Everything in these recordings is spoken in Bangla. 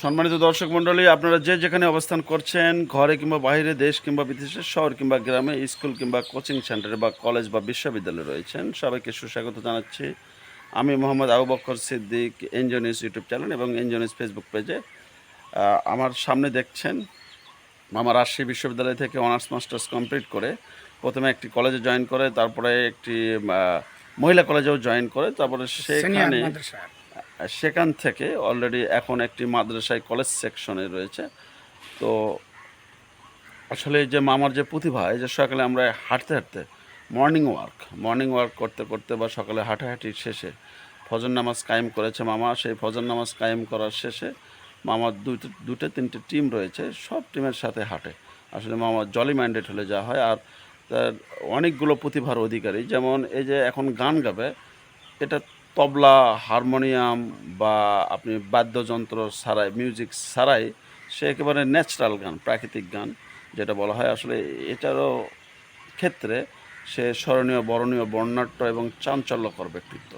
সম্মানিত দর্শক মণ্ডলী আপনারা যে যেখানে অবস্থান করছেন ঘরে কিংবা বাইরে দেশ কিংবা বিদেশের শহর কিংবা গ্রামে স্কুল কিংবা কোচিং সেন্টারে বা কলেজ বা বিশ্ববিদ্যালয়ে রয়েছেন সবাইকে সুস্বাগত জানাচ্ছি। আমি মোহাম্মদ আবু বক্কর সিদ্দিক এনজনিস ইউটিউব চ্যানেল এবং এনজনিস ফেসবুক পেজে। আমার সামনে দেখছেন আমার রাজশাহী বিশ্ববিদ্যালয় থেকে অনার্স মাস্টার্স কমপ্লিট করে প্রথমে একটি কলেজে জয়েন করে তারপরে একটি মহিলা কলেজেও জয়েন করে তারপরে সেখানে সেখান থেকে অলরেডি এখন একটি মাদ্রাসায় কলেজ সেকশনে রয়েছে। তো আসলে যে মামার যে প্রতিভা, এই যে সকালে আমরা হাঁটতে হাঁটতে মর্নিং ওয়ার্ক মর্নিং ওয়ার্ক করতে করতে বা সকালে হাঁটাহাঁটি শেষে ফজর নামাজ কায়েম করেছে মামা। সেই ফজর নামাজ কায়েম করার শেষে মামার দুটো দুটো তিনটে টিম রয়েছে, সব টিমের সাথে হাঁটে। আসলে মামা জলি মাইন্ডেড হলে যা হয়। আর তার অনেকগুলো প্রতিভার অধিকারী। যেমন এই যে এখন গান গাবে, এটা তবলা, হারমোনিয়াম বা আপনি বাদ্যযন্ত্র ছাড়াই মিউজিক ছাড়াই, সে একেবারে ন্যাচারাল গান, প্রাকৃতিক গান, যেটা বলা হয়। আসলে এটারও ক্ষেত্রে সে স্মরণীয়, বরণীয়, বর্ণাঢ্য এবং চাঞ্চল্যকর ব্যক্তিত্ব।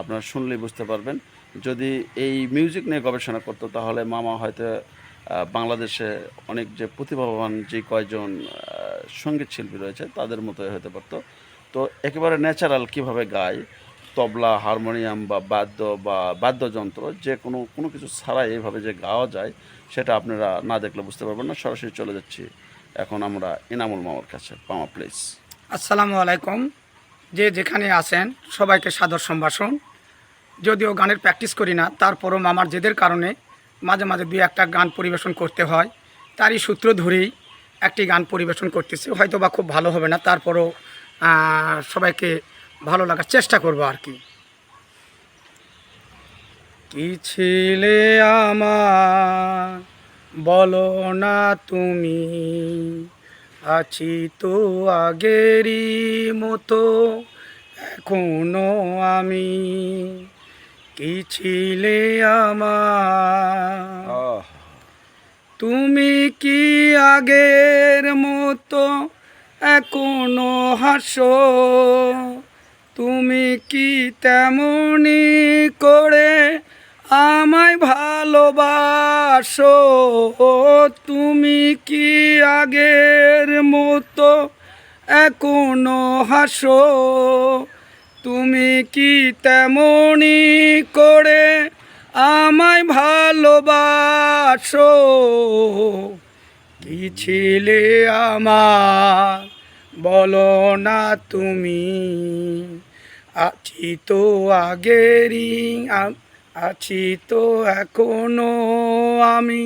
আপনারা শুনলেই বুঝতে পারবেন। যদি এই মিউজিক নিয়ে গবেষণা করতো, তাহলে মামা হয়তো বাংলাদেশে অনেক যে প্রতিভাবান যে কয়জন সংগীত শিল্পী রয়েছে, তাদের মতোই হতে পারতো। তো একেবারে ন্যাচারাল কীভাবে গায় তবলা, হারমোনিয়াম বা বাদ্য বা বাদ্যযন্ত্র, যে কোনো কোনো কিছু ছাড়াই এইভাবে যে গাওয়া যায়, সেটা আপনারা না দেখলে বুঝতে পারবেন না। সরাসরি চলে যাচ্ছি এখন আমরা ইনামুল মামার কাছে পামা প্লেস আসসালামু আলাইকুম। যে যেখানে আছেন, সবাইকে সাদর সম্ভাষণ। যদিও গানের প্র্যাকটিস করি না, তারপরও মামার জেদের কারণে মাঝে মাঝে দুই একটা গান পরিবেশন করতে হয়। তারই সূত্র ধরেই একটি গান পরিবেশন করতেছি। হয়তো বা খুব ভালো হবে না, তারপরও সবাইকে ভালো লাগার চেষ্টা করব আর কি। কি ছিলে আমার? বলো না তুমি। আছি তো আগেরই মতো এখনও আমি। কি ছিলে আমার? তুমি কি আগের মতো এখনও হাসো? তুমি কি তেমনি করে আমায় ভালোবাসো? তুমি কি আগের মতো এখনও হাসো? তুমি কি তেমনি করে আমায় ভালোবাসো? কি ছিলে আমার বলো না তুমি আছি তো আগেরই আছি তো এখনও আমি